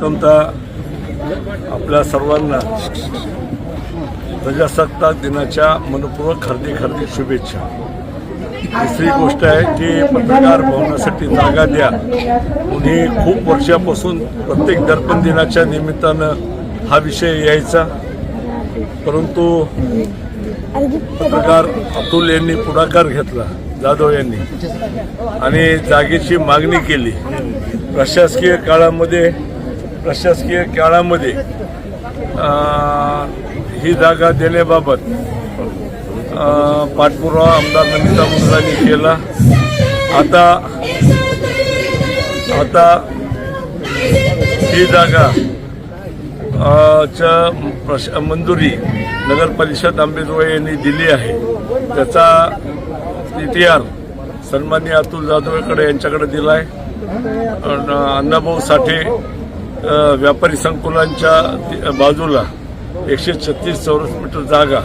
प्रथमतः आपल्या सर्वांना प्रजासत्ताक दिनाच्या मनपूर्वक खरेदी खरेदी शुभेच्छा. दुसरी गोष्ट आहे की पत्रकार भवनासाठी जागा द्या. कुणी खूप वर्षापासून प्रत्येक दर्पण दिनाच्या निमित्तानं हा विषय यायचा. परंतु पत्रकार अतुल यांनी पुढाकार घेतला जाधव यांनी. आणि जागेची मागणी केली. प्रशासकीय काळामध्ये प्रशासकीय काळामध्ये ही जागा देण्याबाबत पाठपुरावा आमदार नमिता मुंद्रांनी केला. आता आता ही जागा च्या प्रश मंजुरी नगर परिषद आंबेजोगाई यांनी दिली आहे. त्याचा इतिहार सन्माननीय अतुल जाधवकडे यांच्याकडे दिला आहे अण्णाभाऊ साठे व्यापारी संकुलांच्या ति- बाजूला एकशे छत्तीस चौरस मीटर जागा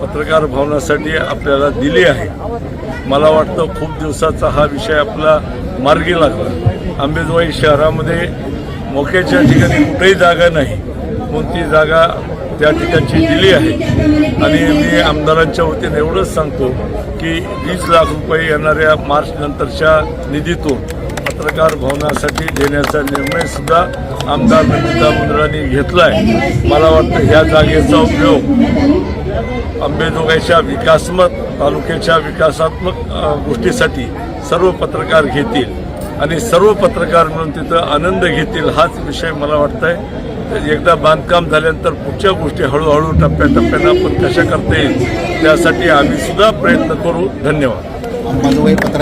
पत्रकार भवनासाठी आपल्याला दिली आहे. मला वाटतं खूप दिवसाचा हा विषय आपला मार्गी लागला. आंबेजोगाई शहरामध्ये मोक्याच्या ठिकाणी कुठेही जागा नाही. म्हणून ती जागा त्या ठिकाणची दिली आहे. आणि मी आमदारांच्या वतीने एवढंच सांगतो की वीस लाख रुपये येणाऱ्या मार्च नंतरच्या निधीतून पत्रकार भवनासाठी देण्याचा निर्णयसुद्धा आमदार नमिता मुंद्रांनी घेतला आहे मला वाटतं ह्या जागेचा उपयोग अंबेजोगाईच्या विकासमत तालुक्याच्या विकासात्मक गोष्टीसाठी सर्व पत्रकार घेतील आणि सर्व पत्रकार मिळून तिथं आनंद घेतील हाच विषय मला वाटतंय. एकदा बांधकाम झाल्यानंतर पुढच्या गोष्टी हळूहळू टप्प्याटप्प्यानं आपण कशा करता येईल त्यासाठी आम्ही सुद्धा प्रयत्न करू. धन्यवाद.